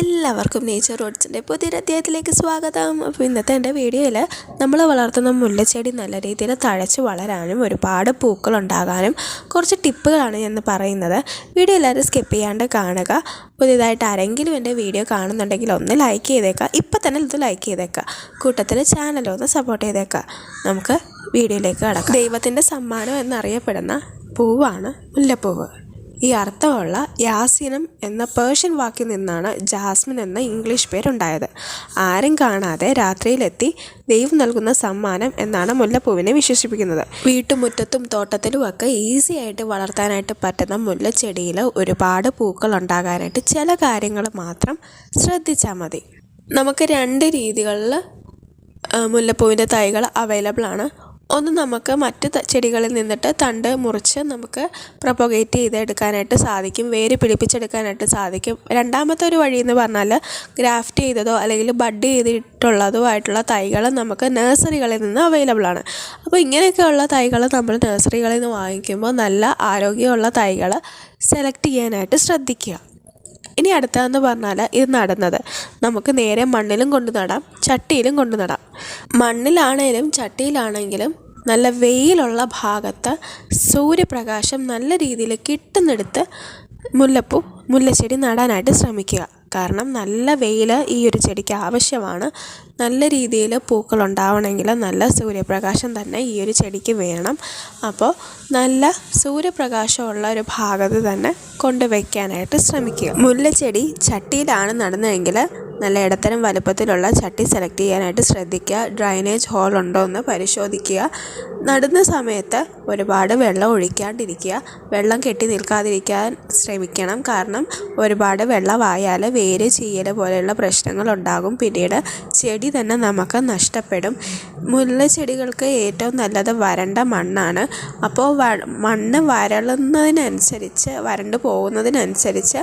എല്ലാവർക്കും നേച്ചർ റോഡ്സിന്റെ പുതിയൊരു അധ്യായത്തിലേക്ക് സ്വാഗതം. അപ്പോൾ ഇന്നത്തെ എന്റെ വീഡിയോയിൽ നമ്മൾ വളർത്തുന്ന മുല്ലച്ചെടി നല്ല രീതിയിൽ തഴച്ച് വളരാനും ഒരുപാട് പൂക്കൾ ഉണ്ടാകാനും കുറച്ച് ടിപ്പുകളാണ് ഞാൻ പറയുന്നത്. വീഡിയോ എല്ലാവരും സ്കിപ്പ് ചെയ്യാണ്ട് കാണുക. പുതിയതായിട്ട് ആരെങ്കിലും എന്റെ വീഡിയോ കാണുന്നുണ്ടെങ്കിൽ ഒന്ന് ലൈക്ക് ചെയ്തേക്കുക ഇപ്പം തന്നെ ഇത് ലൈക്ക് ചെയ്തേക്കുക കൂട്ടത്തിൽ ചാനലൊന്ന് സപ്പോർട്ട് ചെയ്തേക്കുക നമുക്ക് വീഡിയോയിലേക്ക് കടക്കാം. ദൈവത്തിന്റെ സമ്മാനം എന്നറിയപ്പെടുന്ന പൂവാണ് മുല്ലപ്പൂവ്. ഈ അർത്ഥമുള്ള യാസിനം എന്ന പേർഷ്യൻ വാക്കിൽ നിന്നാണ് ജാസ്മിൻ എന്ന ഇംഗ്ലീഷ് പേരുണ്ടായത്. ആരും കാണാതെ രാത്രിയിലെത്തി ദൈവം നൽകുന്ന സമ്മാനം എന്നാണ് മുല്ലപ്പൂവിനെ വിശേഷിപ്പിക്കുന്നത്. വീട്ടുമുറ്റത്തും തോട്ടത്തിലും ഒക്കെ ഈസി ആയിട്ട് വളർത്താനായിട്ട് പറ്റുന്ന മുല്ലച്ചെടിയിൽ ഒരുപാട് പൂക്കൾ ഉണ്ടാകാനായിട്ട് ചില കാര്യങ്ങൾ മാത്രം ശ്രദ്ധിച്ചാൽ മതി. നമുക്ക് രണ്ട് രീതികളിൽ മുല്ലപ്പൂവിന്റെ തൈകൾ അവൈലബിൾ ആണ്. ഒന്ന് നമുക്ക് മറ്റ് ചെടികളിൽ നിന്നിട്ട് തണ്ട് മുറിച്ച് നമുക്ക് പ്രൊപ്പഗേറ്റ് ചെയ്തെടുക്കാനായിട്ട് സാധിക്കും. വേര് പിടിപ്പിച്ചെടുക്കാനായിട്ട് സാധിക്കും. രണ്ടാമത്തെ ഒരു വഴി എന്ന് പറഞ്ഞാൽ ഗ്രാഫ്റ്റ് ചെയ്തതോ അല്ലെങ്കിൽ ബഡ് ചെയ്തിട്ടുള്ളതോ ആയിട്ടുള്ള തൈകൾ നമുക്ക് നഴ്സറികളിൽ നിന്ന് അവൈലബിൾ ആണ്. അപ്പോൾ ഇങ്ങനെയൊക്കെയുള്ള തൈകൾ നമ്മൾ നഴ്സറികളിൽ നിന്ന് വാങ്ങിക്കുമ്പോൾ നല്ല ആരോഗ്യമുള്ള തൈകൾ സെലക്ട് ചെയ്യാനായിട്ട് ശ്രദ്ധിക്കുക. ഇനി അടുത്തതെന്ന് പറഞ്ഞാൽ ഇത് നടുന്നത്. നമുക്ക് നേരെ മണ്ണിലും കൊണ്ട് നടാം ചട്ടിയിലും കൊണ്ട് നടാം. മണ്ണിലാണേലും ചട്ടിയിലാണെങ്കിലും നല്ല വെയിലുള്ള ഭാഗത്ത് സൂര്യപ്രകാശം നല്ല രീതിയിൽ കിട്ടുന്നിടത്ത് മുല്ലപ്പൂ മുല്ലച്ചെടി നടാനായിട്ട് ശ്രമിക്കുക. കാരണം നല്ല വെയിൽ ഈ ഒരു ചെടിക്ക് ആവശ്യമാണ്. നല്ല രീതിയിൽ പൂക്കൾ ഉണ്ടാവണമെങ്കിൽ നല്ല സൂര്യപ്രകാശം തന്നെ ഈ ഒരു ചെടിക്ക് വേണം. അപ്പോൾ നല്ല സൂര്യപ്രകാശമുള്ള ഒരു ഭാഗത്ത് തന്നെ കൊണ്ടുവയ്ക്കാനായിട്ട് ശ്രമിക്കുക. മുല്ലച്ചെടി ചട്ടിയിലാണ് നടുന്നതെങ്കിൽ നല്ല ഇടത്തരം വലുപ്പത്തിലുള്ള ചട്ടി സെലക്ട് ചെയ്യാനായിട്ട് ശ്രദ്ധിക്കുക. ഡ്രൈനേജ് ഹോൾ ഉണ്ടോ എന്ന് പരിശോധിക്കുക. നടുന്ന സമയത്ത് ഒരുപാട് വെള്ളം ഒഴിക്കാണ്ടിരിക്കുക. വെള്ളം കെട്ടി നിൽക്കാതിരിക്കാൻ ശ്രമിക്കണം. കാരണം ഒരുപാട് വെള്ളമായാൽ വേര് ചീയൽ പോലെയുള്ള പ്രശ്നങ്ങൾ ഉണ്ടാകും. പിന്നീട് ചെടി തന്നെ നമുക്ക് നഷ്ടപ്പെടും. മുല്ല ചെടികൾക്ക് ഏറ്റവും നല്ലത് വരണ്ട മണ്ണാണ്. അപ്പോൾ മണ്ണ് വരളുന്നതിനനുസരിച്ച് വരണ്ട് പോകുന്നതിനനുസരിച്ച്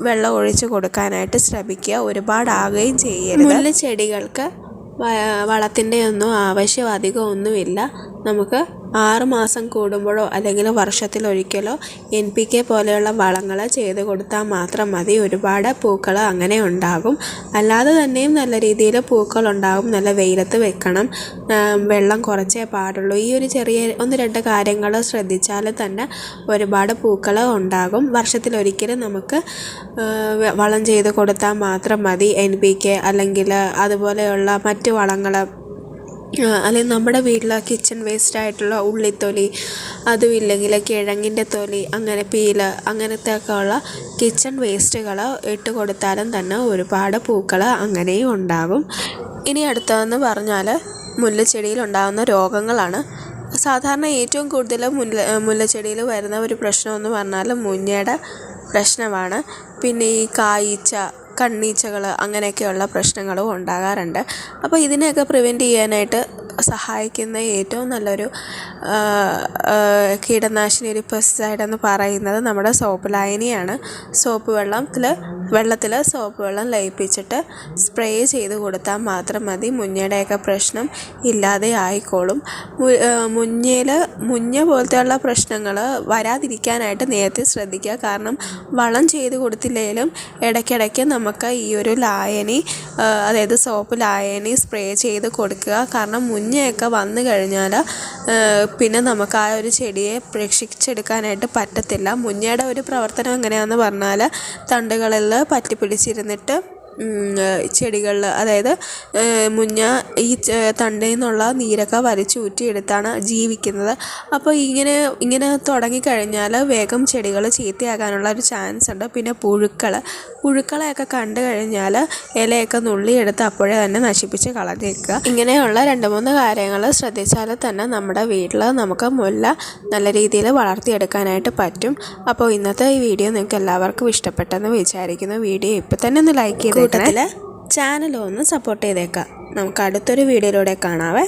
വെള്ളം ഒഴിച്ച് കൊടുക്കാനായിട്ട് ശ്രമിക്കുക. ഒരുപാടാകുകയും ചെയ്യരുത്. മുല്ല ചെടികൾക്ക് വളത്തിന്റെ ഒന്നും ആവശ്യം അധികം ഒന്നുമില്ല. നമുക്ക് ആറ് മാസം കൂടുമ്പോഴോ അല്ലെങ്കിൽ വർഷത്തിലൊരിക്കലോ എൻ പി കെ പോലെയുള്ള വളങ്ങൾ ചെയ്ത് കൊടുത്താൽ മാത്രം മതി. ഒരുപാട് പൂക്കൾ അങ്ങനെ ഉണ്ടാകും. അല്ലാതെ തന്നെയും നല്ല രീതിയിൽ പൂക്കൾ ഉണ്ടാകും നല്ല വെയിലത്ത് വെക്കണം. വെള്ളം കുറച്ചേ പാടുള്ളൂ. ഈ ഒരു ചെറിയ ഒന്ന് രണ്ട് കാര്യങ്ങൾ ശ്രദ്ധിച്ചാൽ തന്നെ ഒരുപാട് പൂക്കൾ ഉണ്ടാകും. വർഷത്തിലൊരിക്കലും നമുക്ക് വളം ചെയ്ത് കൊടുത്താൽ മാത്രം മതി എൻ പി കെ അല്ലെങ്കിൽ അതുപോലെയുള്ള മറ്റ് വളങ്ങൾ അല്ലെങ്കിൽ നമ്മുടെ വീട്ടിലെ കിച്ചൺ വേസ്റ്റ് ആയിട്ടുള്ള ഉള്ളിത്തൊലി അതും ഇല്ലെങ്കിൽ കിഴങ്ങിന്റെ തൊലി അങ്ങനെ പീൽ അങ്ങനത്തെ ഒക്കെ ഉള്ള കിച്ചൺ വേസ്റ്റുകൾ ഇട്ട് കൊടുത്താലും തന്നെ ഒരുപാട് പൂക്കൾ അങ്ങനെയും ഉണ്ടാകും ഇനി അടുത്തതെന്ന് പറഞ്ഞാൽ മുല്ലച്ചെടിയിൽ ഉണ്ടാകുന്ന രോഗങ്ങളാണ്. സാധാരണ ഏറ്റവും കൂടുതൽ മുല്ല മുല്ലച്ചെടിയിൽ വരുന്ന ഒരു പ്രശ്നമെന്ന് പറഞ്ഞാൽ മുഞ്ഞയുടെ പ്രശ്നമാണ്. പിന്നെ ഈ കായ്ച്ച കണ്ണീച്ചകൾ അങ്ങനെയൊക്കെയുള്ള പ്രശ്നങ്ങളും ഉണ്ടാകാറുണ്ട്. അപ്പോൾ ഇതിനെയൊക്കെ പ്രിവെന്റ് ചെയ്യാനായിട്ട് സഹായിക്കുന്ന ഏറ്റവും നല്ലൊരു കീടനാശിനി ഒരു പെസ്റ്റിസൈഡ് എന്ന് പറയുന്നത് നമ്മുടെ സോപ്പ് ലായനിയാണ്. സോപ്പ് വെള്ളത്തിൽ വെള്ളത്തിൽ സോപ്പ് വെള്ളം ലയിപ്പിച്ചിട്ട് സ്പ്രേ ചെയ്ത് കൊടുത്താൽ മാത്രം മതി. മുഞ്ഞയുടെയൊക്കെ പ്രശ്നം ഇല്ലാതെ ആയിക്കോളും. മുഞ്ഞയിൽ മുഞ്ഞ പോലത്തെയുള്ള പ്രശ്നങ്ങൾ വരാതിരിക്കാനായിട്ട് നേരത്തെ ശ്രദ്ധിക്കുക. കാരണം വളം ചെയ്ത് കൊടുത്തില്ലെങ്കിലും ഇടയ്ക്കിടയ്ക്ക് നമുക്ക് ഈ ഒരു ലായനി അതായത് സോപ്പ് ലായനി സ്പ്രേ ചെയ്ത് കൊടുക്കുക. കാരണം മുഞ്ഞയൊക്കെ വന്നു കഴിഞ്ഞാൽ പിന്നെ നമുക്ക് ആ ഒരു ചെടിയെ രക്ഷിച്ചെടുക്കാനായിട്ട് പറ്റത്തില്ല. മുഞ്ഞയുടെ ഒരു പ്രവർത്തനം എങ്ങനെയാണെന്ന് പറഞ്ഞാൽ തണ്ടുകളിൽ പറ്റി പിടിച്ചിരുന്നിട്ട് ചെടികളിൽ അതായത് മുഞ്ഞ ഈ തണ്ടിൽ നിന്നുള്ള നീരൊക്കെ വലിച്ചൂറ്റിയെടുത്താണ് ജീവിക്കുന്നത്. അപ്പോൾ ഇങ്ങനെ ഇങ്ങനെ തുടങ്ങിക്കഴിഞ്ഞാൽ വേഗം ചെടികൾ ചീത്തയാകാനുള്ള ഒരു ചാൻസ് ഉണ്ട്. പിന്നെ പുഴുക്കൾ പുഴുക്കളെയൊക്കെ കണ്ടു കഴിഞ്ഞാൽ ഇലയൊക്കെ നുള്ളിയെടുത്ത് അപ്പോഴേ തന്നെ നശിപ്പിച്ച് കളഞ്ഞേക്കുക ഇങ്ങനെയുള്ള രണ്ട് മൂന്ന് കാര്യങ്ങൾ ശ്രദ്ധിച്ചാൽ തന്നെ നമ്മുടെ വീട്ടിൽ നമുക്ക് മുല്ല നല്ല രീതിയിൽ വളർത്തിയെടുക്കാനായിട്ട് പറ്റും. അപ്പോൾ ഇന്നത്തെ ഈ വീഡിയോ നിങ്ങൾക്ക് എല്ലാവർക്കും ഇഷ്ടപ്പെട്ടെന്ന് വിചാരിക്കുന്നു. വീഡിയോ ഇപ്പോൾ തന്നെ ഒന്ന് ലൈക്ക് ചെയ്ത് കൂട്ടത്തിൽ ചാനൽ ഒന്ന് സപ്പോർട്ട് ചെയ്തേക്കാം. നമുക്ക് അടുത്തൊരു വീഡിയോയിലൂടെ കാണാവേ.